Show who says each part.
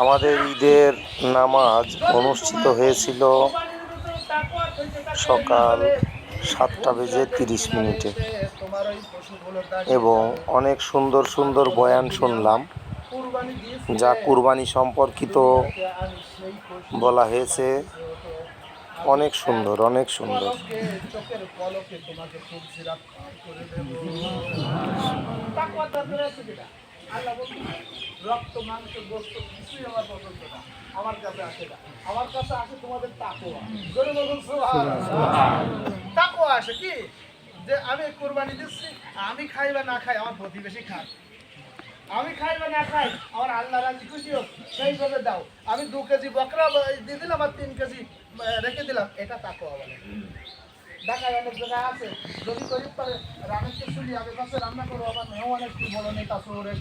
Speaker 1: আমাদের ঈদের নামাজ অনুষ্ঠিত হয়েছিল সকাল সাতটা বেজে তিরিশ মিনিটে। এবং অনেক সুন্দর সুন্দর বয়ান শুনলাম, যা কুরবানি সম্পর্কিত বলা হয়েছে। অনেক সুন্দর অনেক সুন্দর।
Speaker 2: আল্লাহ বলছেন, রক্ত মাংস গোস্ত কিছুই আমার পছন্দ না। আমার কাছে আসে না। আমার কাছে আসে তোমাদের তাকওয়া। জোরে বলুন। আসে কি? যে আমি কোরবানি দিচ্ছি আমি খাই বা না খাই আমার প্রতিবেশী খায়। আমি খাই বা না খাই আমার আল্লাহ রাজি খুশি হোক সেইভাবে দাও। আমি দু কেজি বকরা দিয়ে দিলাম আর তিন কেজি রেখে দিলাম। এটা তাকওয়া বলে। ঢাকায় অনেক জায়গায় আছে। যদি গরিব পারে রামেশকে শুনি আগে কাছে রান্না করব, আবার অনেক কি বলো নেতা শহরে